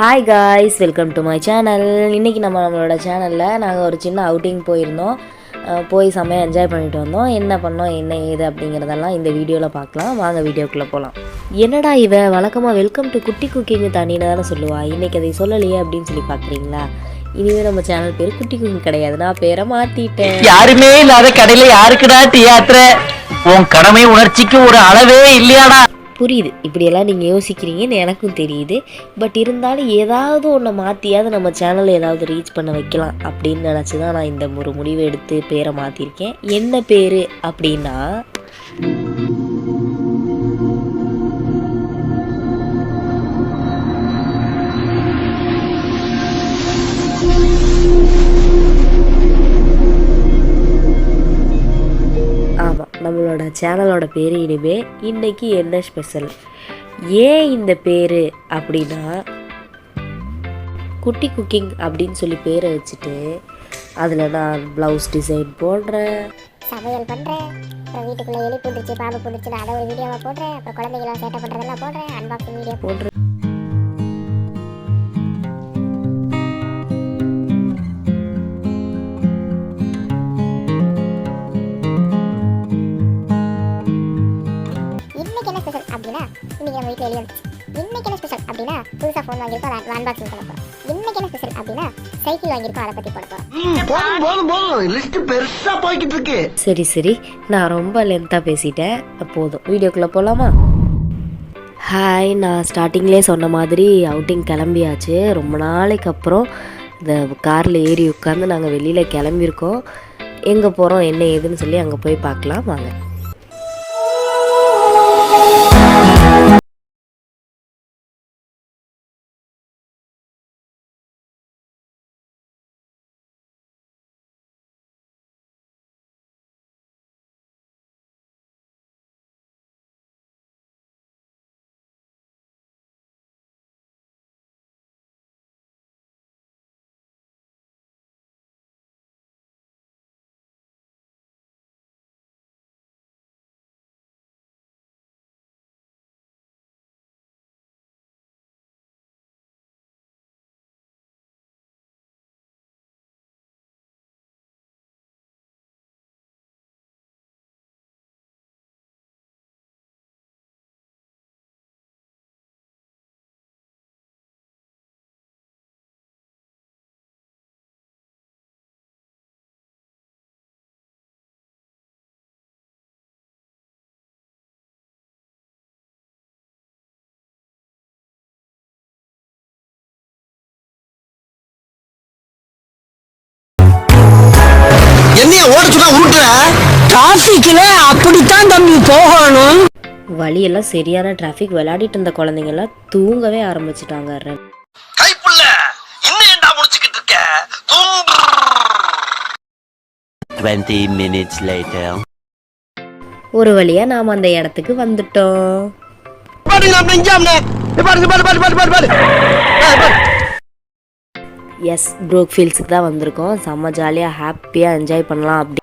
Hi guys welcome to my channel இன்றைக்கி நம்ம நம்மளோட சேனலில் நாங்கள் ஒரு சின்ன அவுட்டிங் போயிருந்தோம். போய் செம்மையாக என்ஜாய் பண்ணிட்டு வந்தோம். என்ன பண்ணோம் என்ன ஏது அப்படிங்கிறதெல்லாம் இந்த வீடியோவில் பார்க்கலாம். வாங்க வீடியோக்குள்ளே போகலாம் என்னடா இவ வழக்கமாக வெல்கம் டு குட்டி குக்கிங் தண்ணின்னு தானே சொல்லுவா. இன்றைக்கி அதை சொல்லலையே அப்படின்னு சொல்லி பார்க்குறீங்களா? இனிமே நம்ம சேனல் பேர் குட்டி குக்கிங் கிடையாது. நான் பேரை மாற்றிட்டேன் யாருமே இல்லாத கடையில் யாருக்குடா டீ உன் கடமை உணர்ச்சிக்கு ஒரு அளவே இல்லையாடா. புரியுது. இப்படியெல்லாம் நீங்கள் யோசிக்கிறீங்கன்னு எனக்கும் தெரியுது. பட் இருந்தாலும் ஏதாவது ஒன்றை மாற்றியாவது நம்ம சேனலை ஏதாவது ரீச் பண்ண வைக்கலாம் அப்படின்னு நினச்சி தான் நான் இந்த ஒரு முடிவை எடுத்து பேரை மாற்றிருக்கேன் என்ன பேர் அப்படின்னா நம்மளோட சேனலோட பேர் இனிமே இன்னைக்கு என்ன ஸ்பெஷல்? ஏன் இந்த பேர் அப்படின்னா குட்டி குக்கிங் அப்படின்னு சொல்லி பேரை வச்சுட்டு அதில் நான் ப்ளவுஸ் டிசைன் போடுறேன். சமையல் பண்றேன். அப்புறம் வீட்டுக்குள்ள எலி பூந்துச்சு பாம்பு பூந்துச்சு அதை ஒரு வீடியோவா போடுறேன். அப்புறம் குழந்தைங்களாம் சேட்டை பண்றதெல்லாம் போடுறேன். அன்பாக்சிங் வீடியோ போடுறேன் வாங்கியிருக்கோம் அதை அன்பாக்சிங் பண்ண போறோம். இன்னைக்கு என்ன ஸ்பெஷல் அப்படின்னா சைக்கிள் வாங்கியிருக்கோம் அதை பத்தி போட போறோம். போதும் போதும் போதும். லிஸ்ட் பெருசா போய்கிட்டு இருக்கு. சரி சரி. நான் ரொம்ப லென்த்தாக பேசிட்டேன். போதும். வீடியோக்குள்ளே போகலாமா ஹாய் நான் ஸ்டார்டிங்லேயே சொன்ன மாதிரி அவுட்டிங் கிளம்பியாச்சு. ரொம்ப நாளைக்கு அப்புறம் இந்த காரில் ஏறி உட்காந்து நாங்கள் வெளியில் கிளம்பியிருக்கோம். எங்கே போகிறோம் என்ன ஏதுன்னு சொல்லி அங்கே போய் பார்க்கலாம். வாங்க. டிராபிக்ல அப்படித்தான் தம்பி போகணும். வழியெல்லாம் சரியான டிராஃபிக் விளையாடிட்டு இருந்த குழந்தைங்கெல்லாம் தூங்கவே ஆரம்பிச்சிட்டாங்க கைப்புள்ள இன்னும் ஏன்டா முடிச்சுக்கிட்டு இருக்க? தூங்கு 20 minutes later. ஒரு வழியாக நாம் அந்த இடத்துக்கு வந்துட்டோம். எஸ் ப்ரோக் ஃபீல்ஸுக்கு தான் வந்திருக்கோம். செம்ம ஜாலியாக ஹாப்பியாக என்ஜாய் பண்ணலாம் அப்படி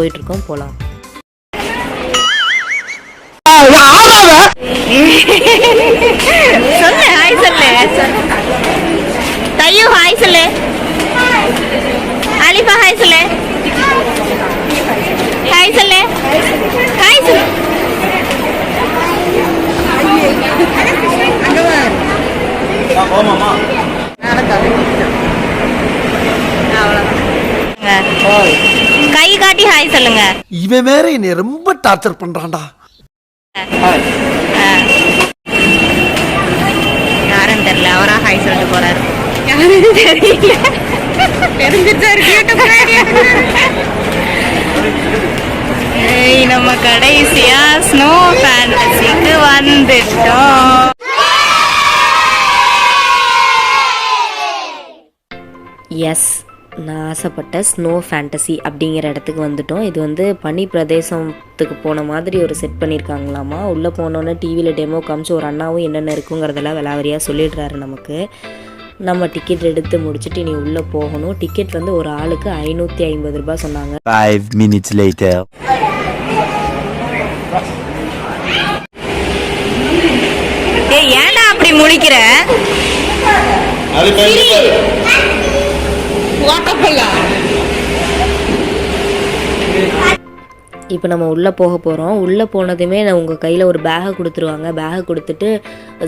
போயிட்டுருக்கோம் போகலாம் சொல்லு ஹாய் சொல்லு. தையு ஹாய் சொல்லு. அலிஃபா ஹாய் சொல்லு ஹாய் சொல்லு ஹாய் சொல்லு அவ்வளவுதான். கை காட்டி ஹாய் சொல்லுங்க இவன் வேற என்னை ரொம்ப டார்ச்சர் பண்றான்டா. யாருன்னு தெரியல. அவரா ஹாய் சொல்லிட்டு போறாரு. யாருன்னு தெரியல. தெரிஞ்சிட்டு இருக்கு யூடியூப் ஏய் நம்ம கடைசியா ஸ்னோ ஃபேண்டசிக்கு வந்துட்டோம். எஸ் நான் ஆசைப்பட்ட ஸ்னோ ஃபேண்டசி அப்படிங்கிற இடத்துக்கு வந்துட்டோம். இது வந்து பனி பிரதேசத்துக்கு போன மாதிரி ஒரு செட் பண்ணியிருக்காங்களாமா உள்ளே போனோன்னே டிவியில் டெமோ காமிச்சு ஒரு அண்ணாவும் என்னென்ன இருக்குங்கிறதெல்லாம் விலாவரியாக சொல்லிடுறாரு நமக்கு. நம்ம டிக்கெட் எடுத்து முடிச்சுட்டு நீ உள்ளே போகணும். டிக்கெட் வந்து ஒரு ஆளுக்கு ஐநூற்றி ஐம்பது ரூபாய் சொன்னாங்க. Five minutes later. ஏய் ஏன்டா அப்படி முழிக்கிற? இப்போ நம்ம உள்ளே போக போகிறோம் உள்ளே போனதுமே நான் உங்கள் கையில் ஒரு பேகை கொடுத்துருவாங்க. பேகை கொடுத்துட்டு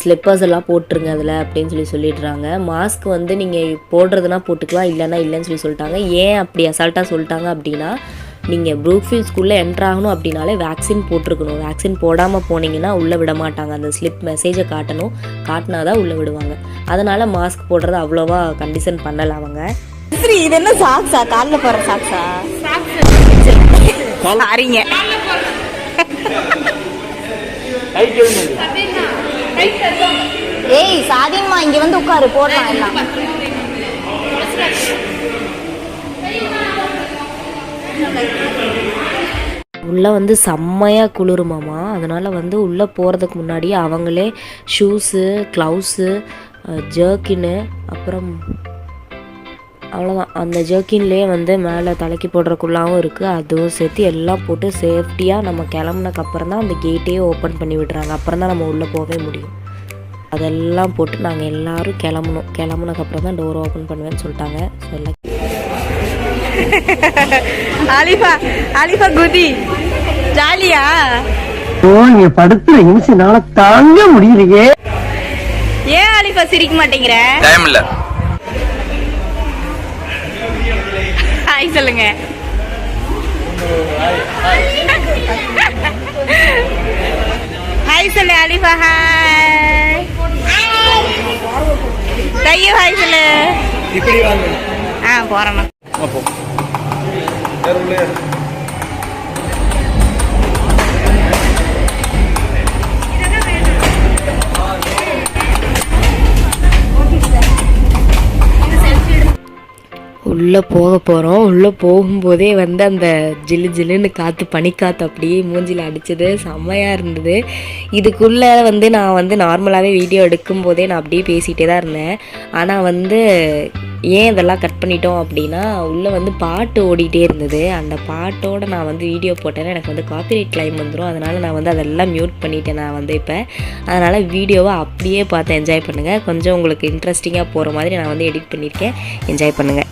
ஸ்லிப்பர்ஸ் எல்லாம் போட்டுருங்க அதில் அப்படின்னு சொல்லி சொல்லிடுறாங்க. மாஸ்க் வந்து நீங்கள் போடுறதுனா போட்டுக்கலாம் இல்லைன்னா இல்லைன்னு சொல்லி சொல்லிட்டாங்க. ஏன் அப்படி அசால்ட்டாக சொல்லிட்டாங்க அப்படின்னா நீங்கள் ப்ரூக்ஃபீல் ஸ்கூலில் என்ட்ரு ஆகணும் அப்படின்னாலே வேக்சின் போட்டிருக்கணும். வேக்சின் போடாமல் போனீங்கன்னா உள்ளே விட மாட்டாங்க. அந்த ஸ்லிப் மெசேஜை காட்டணும். காட்டினா தான் உள்ளே விடுவாங்க. அதனால் மாஸ்க் போடுறது அவ்வளோவா கண்டிஷன் பண்ணலை அவங்க. இது என்ன சாக்ஸா காலில் போடுற சாக்ஸா சாரிங்க ஏய் சாதின்மா இங்க வந்து உட்காரு போடலாம் எல்லாம். உள்ளே வந்து செம்மையாக குளிருமாமா அதனால் வந்து உள்ளே போகிறதுக்கு முன்னாடி அவங்களே ஷூஸு க்ளவுஸு ஜர்க்கின்னு அப்புறம் அவ்வளோதான் அந்த ஜர்க்கின்லேயே வந்து மேலே தலைக்கு போடுறக்குள்ளாவும் இருக்குது அதுவும் சேர்த்து எல்லாம் போட்டு சேஃப்டியாக நம்ம கிளம்புனக்கு அப்புறம் தான் அந்த கேட்டையே ஓப்பன் பண்ணி விடுறாங்க. அப்புறம் தான் நம்ம உள்ளே போகவே முடியும். அதெல்லாம் போட்டு நாங்கள் எல்லாரும் கிளம்பணும். கிளம்புனக்கப்புறம் தான் டோர் ஓப்பன் பண்ணுவேன்னு சொல்லிட்டாங்க. அலிஃபா அலிஃபா குதி. ஜாலியா? நீங்க படுத்துற நிமிஷம்னால தாங்க முடியலையே. ஏன் அலிஃபா சிரிக்க மாட்டேங்கிற? Time இல்ல. ஹாய் சொல்லுங்க. ஹாய் சொல்லு அலிஃபா ஹாய் தையோ ஹாய் சொல்லு. இப்படி வாங்க. ஆ போறேண்ணா அப்போ. உள்ளே போக போகிறோம் உள்ளே போகும்போதே வந்து அந்த ஜிலு ஜில்லுன்னு காற்று பனிக்காற்று அப்படியே மூஞ்சில் அடித்தது செம்மையாக இருந்தது. இதுக்குள்ளே வந்து நான் வந்து நார்மலாகவே வீடியோ எடுக்கும்போதே நான் அப்படியே பேசிகிட்டே தான் இருந்தேன். ஆனால் வந்து ஏன் இதெல்லாம் கட் பண்ணிட்டோம் அப்படின்னா உள்ளே வந்து பாட்டு ஓடிட்டே இருந்தது. அந்த பாட்டோட நான் வந்து வீடியோ போட்டேன்னா எனக்கு வந்து காப்பிரைட் கிளைம் வந்துடும் அதனால் நான் வந்து அதெல்லாம் மியூட் பண்ணிட்டேன் நான் வந்து இப்போ. அதனால் வீடியோவை அப்படியே பார்த்து என்ஜாய் பண்ணுங்கள் கொஞ்சம் உங்களுக்கு இன்ட்ரெஸ்டிங்காக போகிற மாதிரி நான் வந்து எடிட் பண்ணியிருக்கேன். என்ஜாய் பண்ணுங்கள்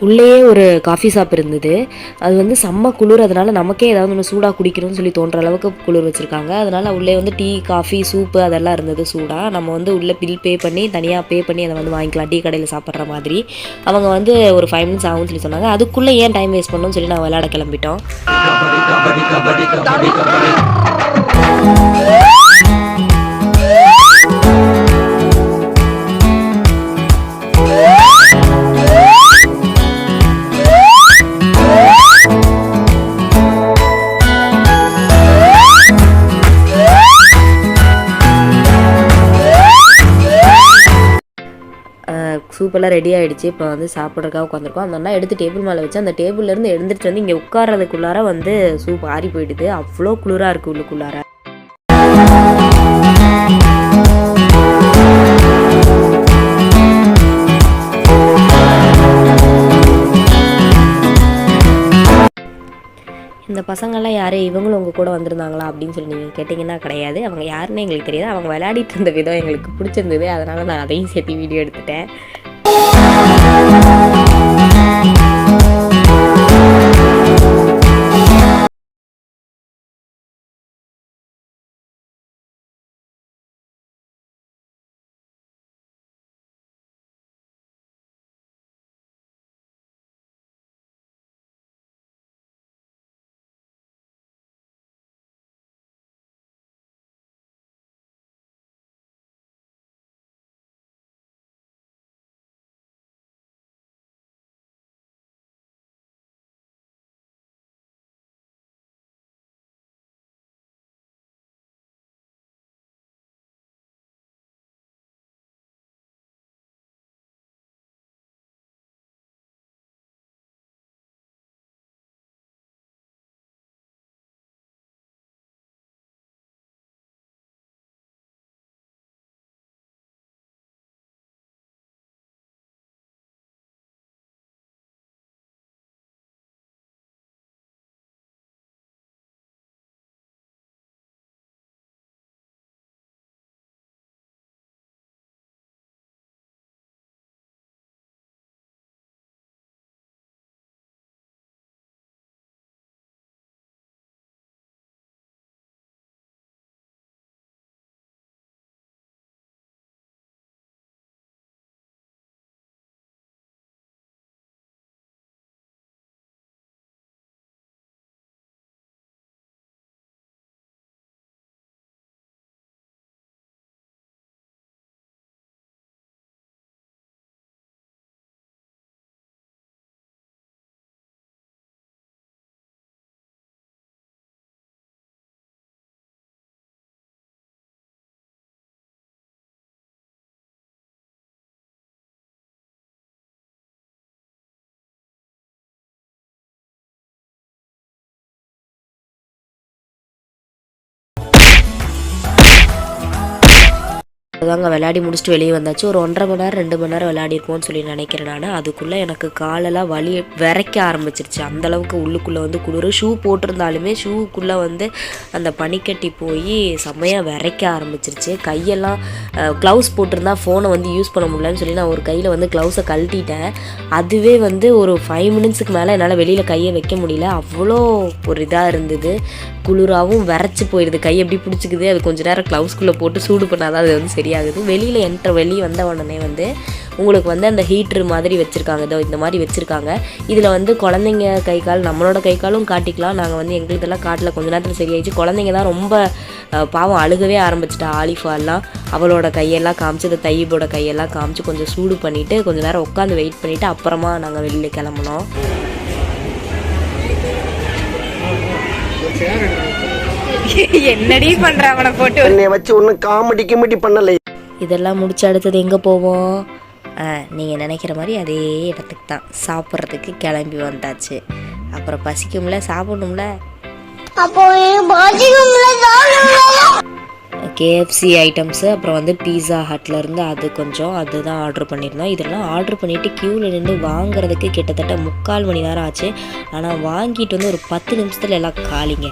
உள்ளேயே ஒரு காஃபி ஷாப் இருந்தது. அது வந்து செம்ம குளிர். அதனால் நமக்கே ஏதாவது ஒன்று சூடாக குடிக்கணும்னு சொல்லி தோன்ற அளவுக்கு குளிர் வச்சுருக்காங்க. அதனால் உள்ளே வந்து டீ காஃபி சூப்பு அதெல்லாம் இருந்தது சூடாக நம்ம வந்து உள்ளே பில் பே பண்ணி தனியாக பே பண்ணி அதை வந்து வாங்கிக்கலாம். டீ கடையில் சாப்பிட்ற மாதிரி. அவங்க வந்து ஒரு ஃபைவ் மினிட்ஸ் ஆகும்னு சொல்லி சொன்னாங்க. அதுக்குள்ளே ஏன் டைம் வேஸ்ட் பண்ணணும்னு சொல்லி நான் விளையாட கிளம்பிட்டோம். சூப்பெல்லாம் ரெடி ஆகிடுச்சு இப்போ வந்து சாப்பிட்றதுக்காக உட்காந்துருக்கோம் அந்த அண்ணா எடுத்து டேபிள் மேலே வச்சு அந்த டேபிள்லேருந்து எழுந்துட்டு வந்து இங்கே உட்காரதுக்குள்ளார வந்து சூப் ஆறி போயிடுது. அவ்வளோ குளிராக இருக்குது உள்ளுக்குள்ளார. இந்த பசங்கள்லாம் யார்? இவங்களும் உங்கள் கூட வந்திருந்தாங்களா? அப்படின்னு சொல்லி நீங்கள் கேட்டிங்கன்னா கிடையாது. அவங்க யாருன்னு எங்களுக்கு தெரியாது. அவங்க விளையாடிட்டு இருந்த விதம் எங்களுக்கு பிடிச்சிருந்தது. அதனால் நான் அதையும் சேர்த்து வீடியோ எடுத்துட்டேன். Thank you. அதாங்க விளையாடி முடிச்சுட்டு வெளியே வந்தாச்சு. ஒரு ஒன்றரை மணி நேரம் ரெண்டு மணி நேரம் விளையாடிருப்போம்னு சொல்லி நினைக்கிறேன் நான். அதுக்குள்ளே எனக்கு காலெல்லாம் வலி விரைக்க ஆரம்பிச்சிருச்சு. அந்தளவுக்கு உள்ளுக்குள்ளே வந்து குளிர். ஷூ போட்டிருந்தாலுமே ஷூக்குள்ளே வந்து அந்த பனிக்கட்டி போய் செம்மையாக விரைக்க ஆரம்பிச்சிருச்சு. கையெல்லாம் க்ளவுஸ் போட்டிருந்தா ஃபோனை வந்து யூஸ் பண்ண முடியலன்னு சொல்லி நான் ஒரு கையில் வந்து க்ளவுஸை கழட்டிட்டேன். அதுவே வந்து ஒரு ஃபைவ் மினிட்ஸுக்கு மேலே என்னால் வெளியில் கையை வைக்க முடியல. அவ்வளோ ஒரு இதாக இருந்தது. குளிராகவும் வரைச்சி போயிடுது. கை எப்படி பிடிச்சிக்குது? அது கொஞ்சம் நேரம் க்ளவுஸ்குள்ளே போட்டு சூடு பண்ணாதான் அது வந்து சரியாகுது. வெளியில் என்ட்ரு வெளியே வந்த உடனே வந்து உங்களுக்கு வந்து அந்த ஹீட்ரு மாதிரி வச்சுருக்காங்க. இதோ இந்த மாதிரி வச்சுருக்காங்க. இதில் வந்து குழந்தைங்க கை கால் நம்மளோட கை காலும் காட்டிக்கலாம். நாங்கள் வந்து எங்களுதெல்லாம் காட்டில் கொஞ்ச நேரத்தில் சரியாயிடுச்சு. குழந்தைங்க தான் ரொம்ப பாவம் அழுகவே ஆரம்பிச்சிட்டா. ஆலிஃபாலாம் அவளோட கையெல்லாம் காமிச்சு அந்த தையீபோட கையெல்லாம் காமிச்சு கொஞ்சம் சூடு பண்ணிவிட்டு கொஞ்ச நேரம் உட்காந்து வெயிட் பண்ணிவிட்டு அப்புறமா நாங்கள் வெளியில் கிளம்புனோம். என்னடி பண்ற அவனை போட்டு? என்னைய வச்சு ஒன்னும் காமெடி கிமெடி பண்ணல. இதெல்லாம் முடிச்சு அடுத்தது எங்கே போவோம்? நீங்கள் நினைக்கிற மாதிரி அதே இடத்துக்கு தான். சாப்பிட்றதுக்கு கிளம்பி வந்தாச்சு. அப்புறம் பசிக்கும்ல சாப்பிடணும்ல? கேஎஃப்சி ஐட்டம்ஸு அப்புறம் வந்து பீஸா ஹட்லேருந்து அது கொஞ்சம் அதுதான் ஆர்டர் பண்ணியிருந்தோம் இதெல்லாம் ஆர்டர் பண்ணிவிட்டு க்யூவில் நின்று வாங்குறதுக்கு கிட்டத்தட்ட முக்கால் மணி நேரம் ஆச்சு. ஆனால் வாங்கிட்டு வந்து ஒரு பத்து நிமிஷத்தில் எல்லாம் காலிங்க.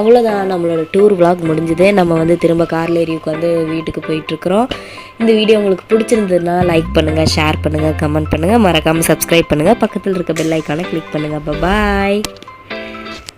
அவ்வளோதான் நம்மளோட டூர் vlog முடிஞ்சுது. நம்ம வந்து திரும்ப காரில் ஏறி உட்காந்து வீட்டுக்கு போயிட்டுருக்குறோம் இந்த வீடியோ உங்களுக்கு பிடிச்சிருந்ததுன்னா லைக் பண்ணுங்கள் ஷேர் பண்ணுங்கள் கமெண்ட் பண்ணுங்கள் மறக்காமல் சப்ஸ்கிரைப் பண்ணுங்கள் பக்கத்தில் இருக்க பெல் ஐக்கானை கிளிக் பண்ணுங்கள் பாய்